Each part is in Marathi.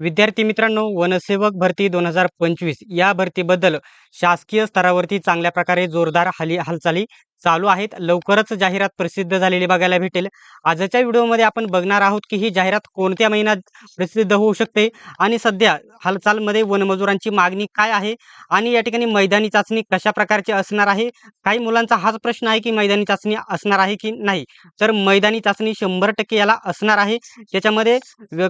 विद्यार्थी मित्रांनो वनसेवक भरती दोन हजार पंचवीस या भरतीबद्दल शासकीय स्तरावरती चांगल्या प्रकारे जोरदार हाली हालचाली चालू आहेत. लवकरच जाहिरात प्रसिद्ध झालेली बघायला भेटेल. आजच्या व्हिडिओमध्ये आपण बघणार आहोत की ही जाहिरात कोणत्या महिन्यात प्रसिद्ध होऊ शकते आणि सध्या हालचालमध्ये वनमजुरांची मागणी काय आहे आणि या ठिकाणी मैदानी चाचणी कशा प्रकारची असणार आहे? काही मुलांचा हाच प्रश्न आहे की मैदानी चाचणी असणार आहे की नाही? तर मैदानी चाचणी शंभर टक्के याला असणार आहे. त्याच्यामध्ये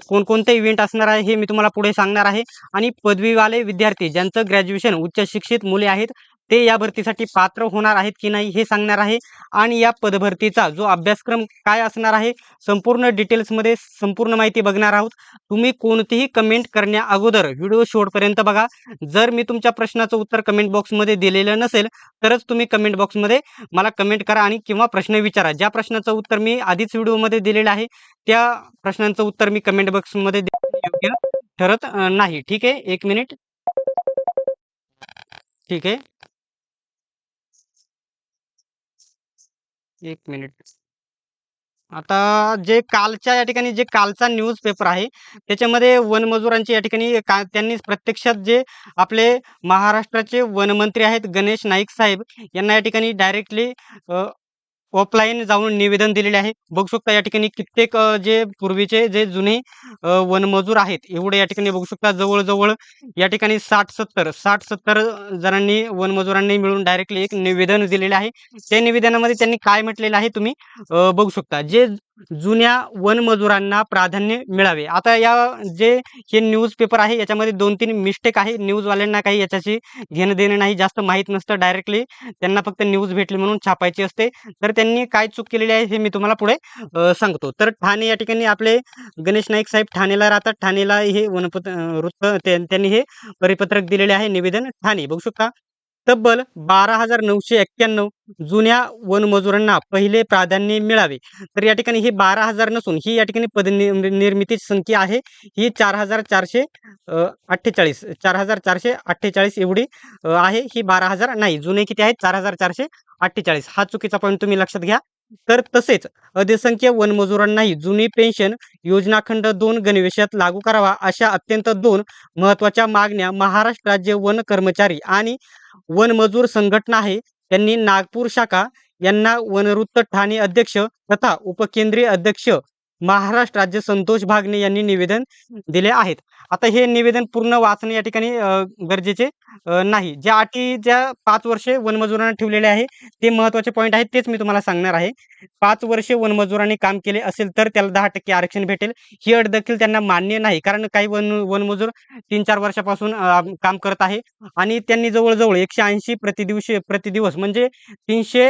कोणकोणते इव्हेंट असणार आहे हे मी तुम्हाला पुढे सांगणार आहे. आणि पदवीवाले विद्यार्थी ज्यांचं ग्रॅज्युएशन उच्च शिक्षित मुले आहेत ते या भरतीसाठी पात्र होणार आहेत की नाही हे सांगणार आहे. आणि या पदभरतीचा जो अभ्यासक्रम काय असणार आहे संपूर्ण डिटेल्समध्ये संपूर्ण माहिती बघणार आहोत. तुम्ही कोणतीही कमेंट करण्या अगोदर व्हिडिओ शेवटपर्यंत बघा. जर मी तुमच्या प्रश्नाचं उत्तर कमेंट बॉक्समध्ये दिलेलं नसेल तरच तुम्ही कमेंट बॉक्समध्ये मला कमेंट करा आणि किंवा प्रश्न विचारा. ज्या प्रश्नाचं उत्तर मी आधीच व्हिडिओमध्ये दिलेलं आहे त्या प्रश्नांचं उत्तर मी कमेंट बॉक्समध्ये योग्य ठरत नाही. ठीक आहे? एक मिनिट ठीक आहे. एक मिनिट. आता जे कालच्या या ठिकाणी जे कालचा न्यूज पेपर आहे त्याच्यामध्ये वनमजुरांची या ठिकाणी का त्यांनी प्रत्यक्षात जे आपले महाराष्ट्राचे वनमंत्री आहेत गणेश नाईक साहेब यांना या ठिकाणी डायरेक्टली ऑफलाईन जाऊन निवेदन दिलेले आहे. बघू शकता या ठिकाणी कित्येक जे पूर्वीचे जे जुने वनमजूर आहेत एवढे या ठिकाणी बघू शकता जवळजवळ या ठिकाणी साठ सत्तर साठ सत्तर जणांनी वनमजुरांनी मिळून डायरेक्टली एक निवेदन दिलेले आहे. त्या निवेदनामध्ये त्यांनी काय म्हटलेलं आहे तुम्ही? बघू शकता. जे जुन्या वनमजुरांना प्राधान्य मिळावे. आता या जे हे न्यूजपेपर आहे याच्यामध्ये दोन तीन मिस्टेक आहे. न्यूजवाल्यांना काही याच्याशी घेणं देणं नाही. जास्त माहीत नसतं डायरेक्टली त्यांना फक्त न्यूज भेटली म्हणून छापायची असते. तर त्यांनी काय चूक केलेली आहे हे मी तुम्हाला पुढे सांगतो. तर ठाणे या ठिकाणी आपले गणेश नाईक साहेब ठाणेला राहतात. ठाणेला हे वनपत वृत्त त्यांनी हे परिपत्रक दिलेले आहे. निवेदन ठाणे. बघू शकता. तब्बल बारा हजार नऊशे एक्क्याण्णव जुन्या वनमजुरांना पहिले प्राधान्य मिळावे. तर या ठिकाणी हे बारा हजार नसून ही या ठिकाणी पदनिर्मितीची संख्या आहे. ही चार हजार चारशे अठ्ठेचाळीस चार हजार चारशे अठ्ठेचाळीस एवढी आहे. ही बारा हजार नाही जुने किती आहेत? चार हजार चारशे अठ्ठेचाळीस. हा चुकीचा पॉईंट तुम्ही लक्षात घ्या. तर तसेच अधिसंख्य वनमजुरांनाही जुनी पेन्शन योजना खंड दोन गणवेशात लागू करावा अशा अत्यंत दोन महत्त्वाच्या मागण्या महाराष्ट्र राज्य वन कर्मचारी आणि वनमजूर संघटना आहे. त्यांनी नागपूर शाखा यांना वनवृत्त ठाणे अध्यक्ष तथा उपकेंद्रीय अध्यक्ष महाराष्ट्र राज्य संतोष भागणे यांनी निवेदन दिले आहेत. आता हे निवेदन पूर्ण वाचणे या ठिकाणी गरजेचे नाही. ज्या अटी ज्या पाच वर्षे वनमजुरांना ठेवलेले आहे ते महत्त्वाचे पॉईंट आहेत तेच मी तुम्हाला सांगणार आहे. पाच वर्षे वनमजुरांनी काम केले असेल तर त्याला दहा टक्के आरक्षण भेटेल. ही अट देखील त्यांना मान्य नाही कारण काही वन वनमजूर तीन चार वर्षापासून काम करत आहे आणि त्यांनी जवळजवळ एकशे ऐंशी प्रतिदिवशी प्रतिदिवस म्हणजे तीनशे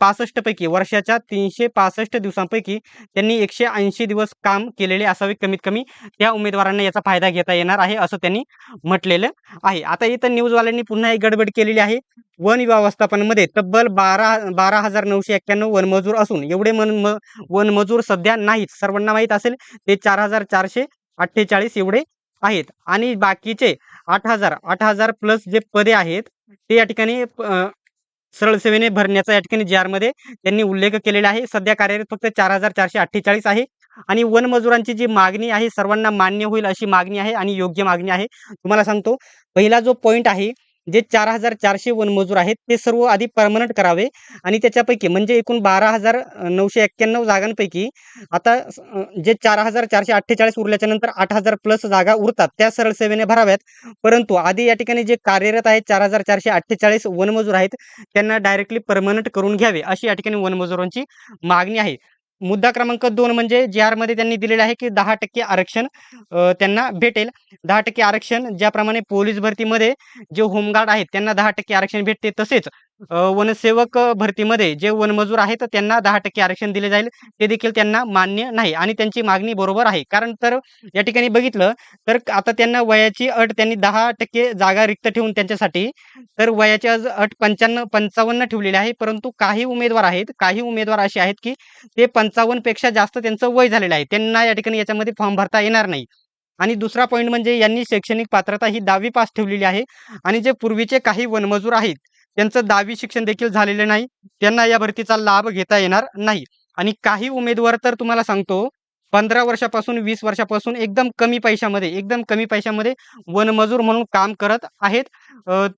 पासष्ट पैकी वर्षाच्या तीनशे पासष्ट दिवसांपैकी त्यांनी एकशे ऐंशी दिवस काम केलेले असावे कमीत कमी त्या उमेदवारांना याचा फायदा घेता येणार आहे असं त्यांनी म्हटलेलं आहे. आता इथं न्यूजवाल्यांनी पुन्हा एक गडबड केलेली आहे. वन व्यवस्थापनामध्ये तब्बल बारा बारा हजार नऊशे एक्क्याण्णव वनमजूर असून एवढे मन म- वनमजूर सध्या नाहीत. सर्वांना माहीत असेल ते चार हजार चारशे अठ्ठेचाळीस एवढे आहेत. आणि बाकीचे आठ हजार आठ हजार प्लस जे पदे आहेत ते या ठिकाणी सरळ सेवेने भरण्याचा या ठिकाणी जी मध्ये त्यांनी उल्लेख केलेला आहे. सध्या कार्यरत फक्त चार हजार चारशे अठ्ठेचाळीस आहे. आणि वनमजुरांची जी मागणी आहे सर्वांना मान्य होईल अशी मागणी आहे आणि योग्य मागणी आहे. तुम्हाला सांगतो पहिला जो पॉईंट आहे जे चार हजार चारशे वनमजूर आहेत ते सर्व आधी परमनंट करावे आणि त्याच्यापैकी म्हणजे एकूण बारा हजार नऊशे एक्क्याण्णव जागांपैकी आता जे चार हजार चारशे अठ्ठेचाळीस उरल्याच्या नंतर आठ हजार प्लस जागा उरतात त्या सरळ सेवेने भराव्यात. परंतु आधी या ठिकाणी जे कार्यरत आहेत चार हजार चारशे अठ्ठेचाळीस वनमजूर आहेत त्यांना डायरेक्टली परमनंट करून घ्यावे अशी या ठिकाणी वनमजुरांची मागणी आहे. मुद्दा क्रमांक दोन म्हणजे जी मध्ये त्यांनी दिलेला आहे की दहा टक्के आरक्षण त्यांना भेटेल. दहा टक्के आरक्षण ज्याप्रमाणे पोलीस भरतीमध्ये जे होमगार्ड आहेत त्यांना दहा टक्के आरक्षण भेटते तसेच वनसेवक भरतीमध्ये जे वनमजूर आहेत त्यांना दहा टक्के आरक्षण दिले जाईल. ते देखील त्यांना मान्य नाही आणि त्यांची मागणी बरोबर आहे. कारण तर या ठिकाणी बघितलं तर आता त्यांना वयाची अट त्यांनी दहा टक्के जागा रिक्त ठेवून त्यांच्यासाठी तर वयाची आज अट पंच्याण्णव पंचावन्न ठेवलेली आहे. परंतु काही उमेदवार आहेत काही उमेदवार असे आहेत की ते पंचावन्नपेक्षा जास्त त्यांचं वय झालेलं आहे. त्यांना या ठिकाणी याच्यामध्ये फॉर्म भरता येणार नाही. आणि दुसरा पॉईंट म्हणजे यांनी शैक्षणिक पात्रता ही दहावी पास ठेवलेली आहे. आणि जे पूर्वीचे काही वनमजूर आहेत त्यांचं दहावी शिक्षण देखील झालेलं नाही. त्यांना या भरतीचा लाभ घेता येणार नाही. आणि काही उमेदवार तर तुम्हाला सांगतो पंधरा वर्षापासून वीस वर्षापासून एकदम कमी पैशामध्ये एकदम कमी पैशामध्ये वनमजूर म्हणून काम करत आहेत.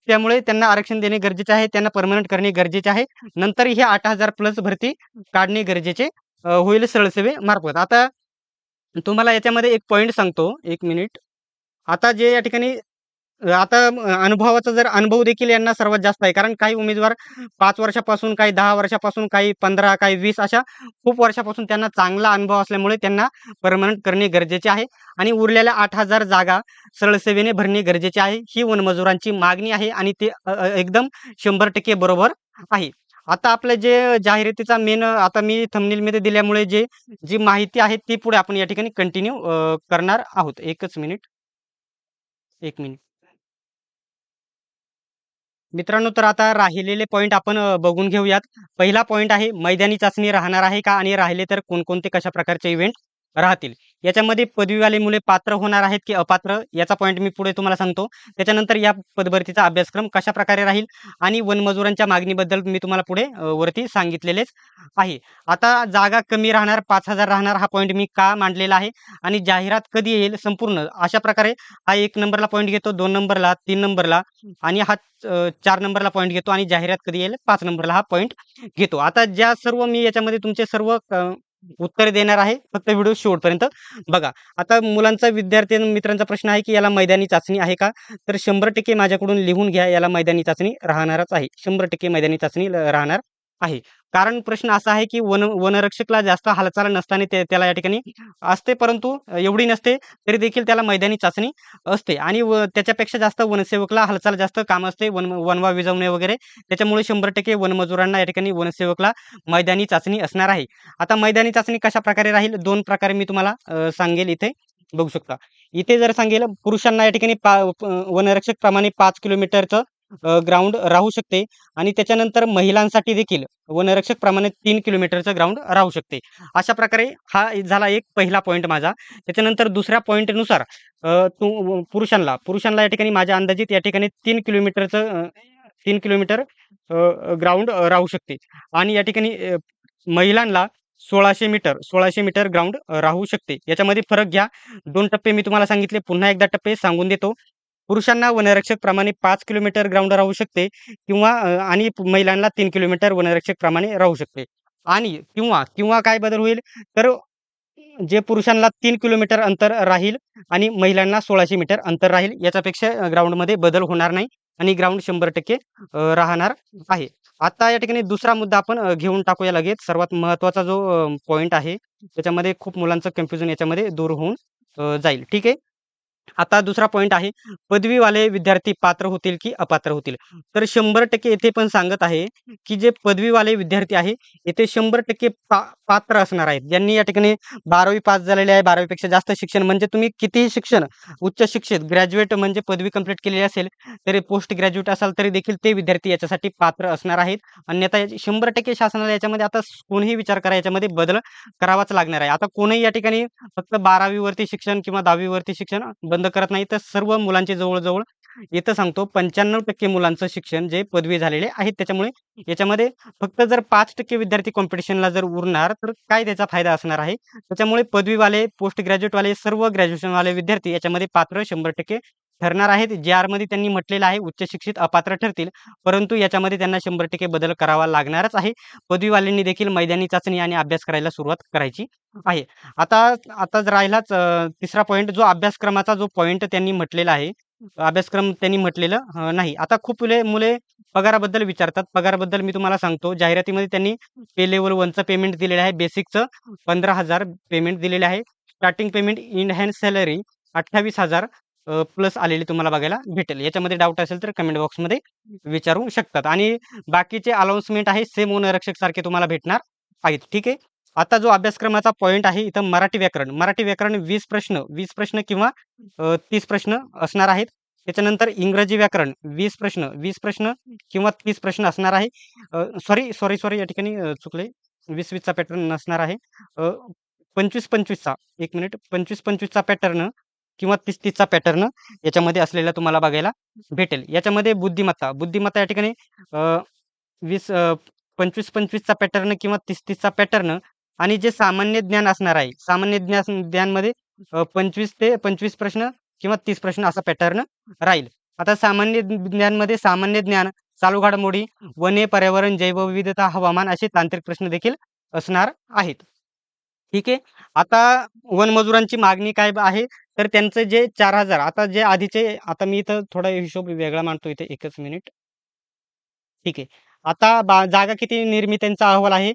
त्यामुळे त्यांना आरक्षण देणे गरजेचे आहे त्यांना परमनंट करणे गरजेचे आहे. नंतर हे आठ हजार प्लस भरती काढणे गरजेचे होईल सरळ सेवेमार्फत आता तुम्हाला याच्यामध्ये एक पॉईंट सांगतो एक मिनिट आता जे या ठिकाणी आता अनुभवाचा जर अनुभव देखील यांना सर्वात जास्त आहे. कारण काही उमेदवार पाच वर्षापासून काही दहा वर्षापासून काही पंधरा काही वीस अशा खूप वर्षापासून त्यांना चांगला अनुभव असल्यामुळे त्यांना परमनंट करणे गरजेचे आहे. आणि उरलेल्या आठ हजार जागा सरळसेवेने भरणे गरजेचे आहे. ही वनमजुरांची मागणी आहे आणि ते एकदम शंभर टक्के बरोबर आहे. आता आपलं जे जाहिरातीचा मेन आता मी थमनिलमध्ये दिल्यामुळे जे जी माहिती आहे ती पुढे आपण या ठिकाणी कंटिन्यू करणार आहोत. एकच मिनिट एक मिनिट मित्रांनो तर आता राहिलेले पॉईंट आपण बघून घेऊयात. पहिला पॉईंट आहे मैदानी चाचणी राहणार आहे का? आणि राहिले तर कोणकोणते कशा प्रकारचे इव्हेंट राहतील? याच्यामध्ये पदवीवाले मुले पात्र होणार आहेत की अपात्र याचा पॉईंट मी पुढे तुम्हाला सांगतो. त्याच्यानंतर या पदभरतीचा अभ्यासक्रम कशा प्रकारे राहील आणि वनमजुरांच्या मागणीबद्दल मी तुम्हाला पुढे वरती सांगितलेलेच आहे. आता जागा कमी राहणार पाच हजार राहणार हा पॉईंट मी का मांडलेला आहे आणि जाहिरात कधी येईल संपूर्ण? अशा प्रकारे हा एक नंबरला पॉईंट घेतो दोन नंबरला तीन नंबरला आणि हा चार नंबरला पॉईंट घेतो आणि जाहिरात कधी येईल? पाच नंबरला हा पॉईंट घेतो. आता ज्या सर्व मी याच्यामध्ये तुमचे सर्व उत्तर देणार आहे फक्त व्हिडिओ शेवटपर्यंत. बघा आता मुलांचा विद्यार्थी मित्रांचा प्रश्न आहे की याला मैदानी चाचणी आहे का? तर शंभर टक्के माझ्याकडून लिहून घ्या याला मैदानी चाचणी राहणारच आहे. शंभर टक्के मैदानी चाचणी राहणार आहे. कारण प्रश्न असा आहे की वन वनरक्षकला जास्त हालचाल नसताना ते त्याला या ठिकाणी असते परंतु एवढी नसते तरी देखील त्याला मैदानी चाचणी असते. आणि व त्याच्यापेक्षा जास्त वनसेवकला हालचाल जास्त काम असते वन वनवा विजवणे वगैरे. त्याच्यामुळे शंभर टक्के वनमजुरांना या ठिकाणी वनसेवकला मैदानी चाचणी असणार आहे. आता मैदानी चाचणी कशा प्रकारे राहील? दोन प्रकारे मी तुम्हाला अ, सांगेल इथे. बघू शकता. इथे जर सांगेल पुरुषांना या ठिकाणी पा प- वनरक्षक प्रमाणे पाच किलोमीटरचं ग्राउंड राहू शकते आणि त्याच्यानंतर महिलांसाठी देखील वनरक्षक प्रमाणे तीन किलोमीटरचं ग्राउंड राहू शकते. अशा प्रकारे हा झाला एक पहिला पॉईंट माझा. त्याच्यानंतर दुसऱ्या पॉईंटनुसार तू पुरुषांना पुरुषांना या ठिकाणी माझ्या अंदाजित या ठिकाणी तीन किलोमीटरचं तीन किलोमीटर ग्राउंड राहू शकते. आणि या ठिकाणी महिलांना सोळाशे मीटर सोळाशे मीटर ग्राउंड राहू शकते. याच्यामध्ये फरक घ्या. दोन टप्पे मी तुम्हाला सांगितले. पुन्हा एकदा टप्पे सांगून देतो. पुरुषांना वनरक्षक प्रमाणे पाच किलोमीटर ग्राउंड राहू शकते किंवा आणि महिलांना तीन किलोमीटर वनरक्षक प्रमाणे राहू शकते. आणि किंवा किंवा काय बदल होईल? तर जे पुरुषांना तीन किलोमीटर अंतर राहील आणि महिलांना सोळाशे मीटर अंतर राहील याच्यापेक्षा ग्राउंडमध्ये बदल होणार नाही आणि ग्राउंड शंभर टक्के राहणार आहे. आता या ठिकाणी दुसरा मुद्दा आपण घेऊन टाकूया लगेच. सर्वात महत्त्वाचा जो पॉईंट आहे त्याच्यामध्ये खूप मुलांचं कन्फ्युजन याच्यामध्ये दूर होऊन जाईल. ठीक आहे? आता दुसरा पॉईंट आहे पदवीवाले विद्यार्थी पात्र होतील की अपात्र होतील? तर शंभर टक्के येथे पण सांगत आहे की जे पदवीवाले विद्यार्थी आहे येथे शंभर टक्के पा पात्र असणार आहेत. ज्यांनी या ठिकाणी बारावी पास झालेले आहे बारावीपेक्षा जास्त शिक्षण म्हणजे तुम्ही कितीही शिक्षण उच्च शिक्षित ग्रॅज्युएट म्हणजे पदवी कंप्लीट केलेली असेल तरी पोस्ट ग्रॅज्युएट असाल तरी देखील ते विद्यार्थी याच्यासाठी पात्र असणार आहेत. अन्यथा शंभर टक्के शासनाला याच्यामध्ये आता कोणीही विचार करा याच्यामध्ये बदल करावाच लागणार आहे. आता कोणीही या ठिकाणी फक्त बारावीवरती शिक्षण किंवा दहावीवरती शिक्षण बंद करत नाही. तर सर्व मुलांचे जवळजवळ इथं सांगतो पंच्याण्णव टक्के मुलांचं शिक्षण जे पदवी झालेले आहेत त्याच्यामुळे याच्यामध्ये फक्त जर पाच टक्के विद्यार्थी कॉम्पिटिशनला जर उरणार तर काय त्याचा फायदा असणार आहे? त्याच्यामुळे पदवीवाले पोस्ट ग्रॅज्युएटवाले सर्व ग्रॅज्युएशनवाले विद्यार्थी याच्यामध्ये पात्र शंभर टक्के ठरणार आहेत. जे आरमध्ये त्यांनी म्हटलेलं आहे उच्च शिक्षित अपात्र ठरतील. परंतु याच्यामध्ये त्यांना शंभर टक्के बदल करावा लागणारच आहे. पदवीवाल्यांनी देखील मैदानी चाचणी आणि अभ्यास करायला सुरुवात करायची आहे. आता आता जर राहिलाच तिसरा पॉईंट जो अभ्यासक्रमाचा जो पॉईंट त्यांनी म्हटलेला आहे अभ्यासक्रम त्यांनी म्हटलेलं नाही. आता खूप मुले मुले पगाराबद्दल विचारतात. पगाराबद्दल मी तुम्हाला सांगतो. जाहिरातीमध्ये त्यांनी पे लेवल वनचं पेमेंट दिलेलं आहे. बेसिकचं पंधरा हजार पेमेंट दिलेले आहे. Starting payment in hand salary अठ्ठावीस हजार. प्लस आलेली तुम्हाला बघायला भेटेल. याच्यामध्ये डाऊट असेल तर कमेंट बॉक्समध्ये विचारू शकतात. आणि बाकीचे अलाउन्समेंट आहे सेम ओनरक्षक सारखे तुम्हाला भेटणार आहेत. ठीक आहे? आता जो अभ्यासक्रमाचा पॉईंट आहे इथं मराठी व्याकरण. मराठी व्याकरण वीस प्रश्न वीस प्रश्न किंवा तीस प्रश्न असणार आहेत. त्याच्यानंतर इंग्रजी व्याकरण वीस प्रश्न वीस प्रश्न किंवा तीस प्रश्न असणार आहे. सॉरी सॉरी सॉरी या ठिकाणी चुकले वीस वीसचा पॅटर्न असणार आहे. पंचवीस पंचवीसचा. एक मिनिट पंचवीस पंचवीसचा पॅटर्न किंवा तीस तीसचा पॅटर्न याच्यामध्ये असलेला तुम्हाला बघायला भेटेल याच्यामध्ये बुद्धिमत्ता बुद्धिमत्ता या ठिकाणी अ, वीस पंचवीस पंचवीसचा पॅटर्न किंवा तीस तीसचा पॅटर्न आणि जे सामान्य ज्ञान असणार आहे सामान्य ज्ञान ज्ञानमध्ये 25 ते 25 प्रश्न किंवा 30 प्रश्न असा पॅटर्न राहील. आता सामान्य ज्ञानमध्ये सामान्य ज्ञान, चालू घडामोडी, वने, पर्यावरण, जैवविविधता, हवामान असे तांत्रिक प्रश्न देखील असणार आहेत. ठीक आहे. आता वनमजुरांची मागणी काय आहे? तर त्यांचं जे चार हजार आता जे आधीचे आता मी इथं थोडा हिशोब वेगळा मांडतो इथे एकच मिनिट. ठीक आहे. आता बा जागा किती निर्मित्यांचा अहवाल आहे?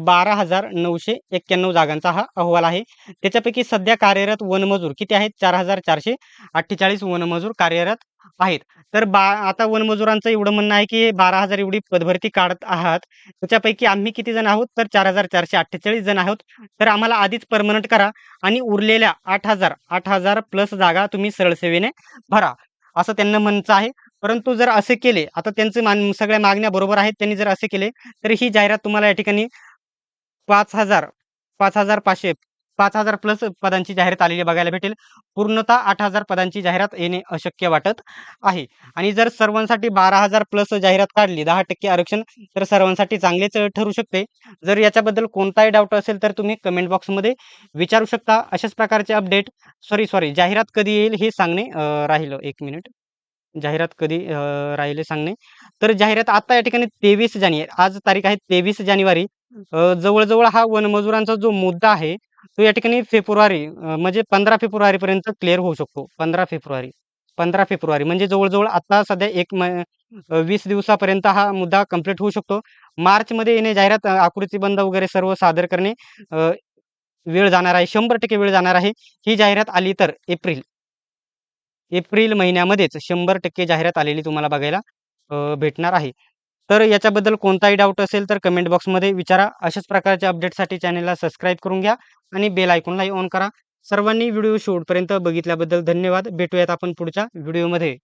बारा हजार नऊशे एक्क्याण्णव जागांचा हा अहवाल आहे. त्याच्यापैकी सध्या कार्यरत वनमजूर किती आहेत? 4,448 वनमजूर कार्यरत आहेत. तर बा आता वनमजुरांचं एवढं म्हणणं आहे, की बारा हजार एवढी पदभरती काढत आहात. त्याच्यापैकी आम्ही किती जण आहोत? तर 4,448 जण आहोत. तर आम्हाला आधीच परमनंट करा आणि उरलेल्या आठ हजार आठ हजार प्लस जागा तुम्ही सरळसेवेने भरा. असं त्यांना म्हणचं आहे. परंतु जर असे केले, आता त्यांचे मान सगळ्या मागण्या बरोबर आहेत. त्यांनी जर असे केले, तर ही जाहिरात तुम्हाला या ठिकाणी 5,000 पाच हजार प्लस पदांची जाहिरात आलेली बघायला भेटेल. पूर्णतः आठ हजार पदांची जाहिरात येणे अशक्य वाटत आहे. आणि जर सर्वांसाठी बारा हजार प्लस जाहिरात काढली 10% आरक्षण तर सर्वांसाठी चांगलेच ठरू शकते. जर याच्याबद्दल कोणताही डाऊट असेल तर तुम्ही कमेंट बॉक्समध्ये विचारू शकता. अशाच प्रकारचे अपडेट सॉरी, सॉरी जाहिरात कधी येईल हे सांगणे राहिलं एक मिनिट. जाहिरात कधी राहिले सांगणे. तर जाहिरात आता या ठिकाणी 23 जानेवारी आज तारीख आहे 23 जानेवारी. जवळजवळ हा वनमजुरांचा जो मुद्दा आहे, तो या ठिकाणी फेब्रुवारी म्हणजे 15 फेब्रुवारीपर्यंत क्लिअर होऊ शकतो. 15 फेब्रुवारी 15 फेब्रुवारी म्हणजे जवळजवळ आता सध्या एक वीस दिवसापर्यंत हा मुद्दा कंप्लीट होऊ शकतो. मार्चमध्ये येणे जाहिरात आकृतीबंध वगैरे सर्व सादर करणे वेळ जाणार आहे. 100% वेळ जाणार आहे. ही जाहिरात आली तर एप्रिल एप्रिल महिन्यामध्येच 100% जाहिरात आलेली तुम्हाला बघायला भेटणार आहे. तर याच्याबद्दल कोणताही डाऊट असेल तर कमेंट बॉक्समध्ये विचारा. अशाच प्रकारच्या अपडेटसाठी चॅनलला सबस्क्राईब करून घ्या आणि बेल आयकॉनलाही ऑन करा. सर्वांनी व्हिडिओ शेवटपर्यंत बघितल्याबद्दल धन्यवाद. भेटूयात आपण पुढच्या व्हिडिओमध्ये.